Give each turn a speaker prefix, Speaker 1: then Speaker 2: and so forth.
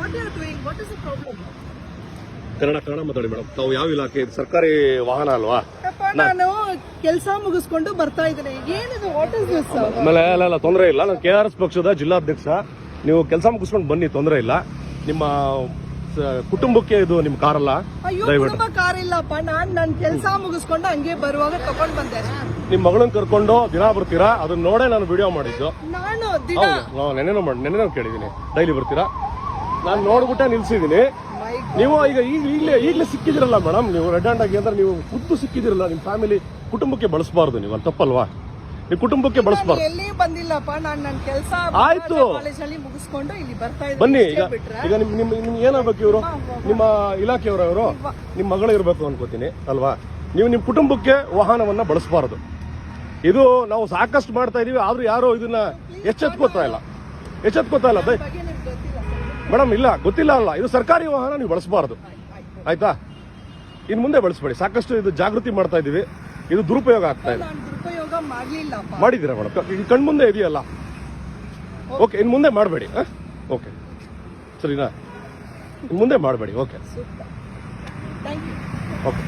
Speaker 1: What you are doing what is the problem
Speaker 2: Kannada Kannada ಮಾತಾಡಿ madam ತಾವು ಯಾವ ಇಲಾಖೆ? ಸರ್ಕಾರಿ ವಾಹನ ಅಲ್ವಾ?
Speaker 1: ನಾನು ಕೆಲಸ ಮುಗಿಸ್ಕೊಂಡು ಬರ್ತಾ ಇದ್ದೀನಿ. ಏನಿದು? ವಾಟ್ ಇಸ್ ದಿಸ್
Speaker 2: ಆಮೇಲೆ ಅಲ್ಲ ಅಲ್ಲ ತೊಂದರೆ ಇಲ್ಲ. ನಾನು ಕೆ ಆರ್ ಎಸ್ ಪಕ್ಷದ ಜಿಲ್ಲಾಧ್ಯಕ್ಷ. ನೀವು ಕೆಲಸ ಮುಗಿಸ್ಕೊಂಡು ಬನ್ನಿ ತೊಂದರೆ ಇಲ್ಲ. ನಿಮ್ಮ ಕುಟುಂಬಕ್ಕೆ ಇದು ನಿಮ್ ಕಾರಲ್ಲ. ಅಲ್ಲ
Speaker 1: ಕುಟುಂಬ ಕಾರ್ ಇಲ್ಲಪ್ಪ ನಾನು ನನ್ನ ಕೆಲಸ ಮುಗಿಸ್ಕೊಂಡು ಹಂಗೆ ಬರುವಾಗ ತಗೊಂಡ್ ಬಂದೆ.
Speaker 2: ನಿಮ್ ಮಗಳನ್ನ ಕರ್ಕೊಂಡು ದಿನ ಬರ್ತೀರಾ? ಅದನ್ನ ನೋಡೇ ನಾನು ವಿಡಿಯೋ ಮಾಡಿದ್ದು.
Speaker 1: ನಾನು
Speaker 2: ನೆನೆನೂ ಮಾಡಿ ನೆನೆನೂ ಕೇಳಿದೀನಿ ಡೈಲಿ ಬರ್ತೀರಾ? ನಾನು ನೋಡ್ಬಿಟ್ಟೆ ನಿಲ್ಸಿದ್ದೀನಿ ನೀವು ಈಗ ಈಗ ಈಗಲೇ ಈಗಲೇ ಸಿಕ್ಕಿದಿರಲ್ಲ ಮೇಡಮ್ ನೀವು ರೆಡ್ ಹ್ಯಾಂಡ್ ಆಗಿ ಅಂದ್ರೆ ನೀವು ಖುದ್ದು ಸಿಕ್ಕಿದಿರಲ್ಲ ನಿಮ್ಮ ಫ್ಯಾಮಿಲಿ ಕುಟುಂಬಕ್ಕೆ ಬಳಸಬಾರ್ದು ನೀವು ಅದು ತಪ್ಪಲ್ವಾ? ನೀವು ಕುಟುಂಬಕ್ಕೆ ಬಳಸಬಾರ್ದು.
Speaker 1: ಎಲ್ಲಿ ಬಂದಿಲ್ಲಪ್ಪ ನಾನ್ ನನ್ ಕೆಲಸ
Speaker 2: ಆಯ್ತು.
Speaker 1: ಕಾಲೇಜಲ್ಲಿ ಮುಗಿಸ್ಕೊಂಡು ಇಲ್ಲಿ ಬರ್ತಾ
Speaker 2: ಬನ್ನಿ ಈಗ ಈಗ ನಿಮ್ ನಿಮ್ ನಿಮ್ಗೆ ಏನಾಗಬೇಕು ಇವರು? ನಿಮ್ಮ ಇಲಾಖೆಯವರು ಇವರು? ನಿಮ್ಮ ಮಗಳು ಇರಬೇಕು ಅನ್ಕೋತೀನಿ ಅಲ್ವಾ? ನೀವು ನಿಮ್ಮ ಕುಟುಂಬಕ್ಕೆ ವಾಹನವನ್ನ ಬಳಸಬಾರದು. ಇದು ನಾವು ಸಾಕಷ್ಟು ಮಾಡ್ತಾ ಇದೀವಿ ಆದ್ರೂ ಯಾರು ಇದನ್ನ ಎಚ್ಚೆತ್ಕೋತಾ ಇಲ್ಲ. ಎಚ್ಚೆತ್ಕೋತಾ ಇಲ್ಲ. ಮೇಡಮ್ ಇಲ್ಲ ಗೊತ್ತಿಲ್ಲ ಅಲ್ಲ. ಇದು ಸರ್ಕಾರಿ ವಾಹನ ನೀವು ಬಳಸಬಾರ್ದು. ಆಯ್ತಾ? ಇನ್ನು ಮುಂದೆ ಬಳಸಬೇಡಿ. ಸಾಕಷ್ಟು ಇದು ಜಾಗೃತಿ ಮಾಡ್ತಾ ಇದ್ದೀವಿ ಇದು ದುರುಪಯೋಗ ಆಗ್ತಾ ಇದೆ. ಮಾಡಿದ್ದೀರಾ ಮೇಡಮ್? ಕಣ್ಮುಂದೆ ಇದೆಯಲ್ಲ? ಓಕೆ ಇನ್ನು ಮುಂದೆ ಮಾಡಬೇಡಿ. ಓಕೆ. ಸರಿನಾ? ಇನ್ನು ಮುಂದೆ ಮಾಡಬೇಡಿ. ಓಕೆ. ಓಕೆ.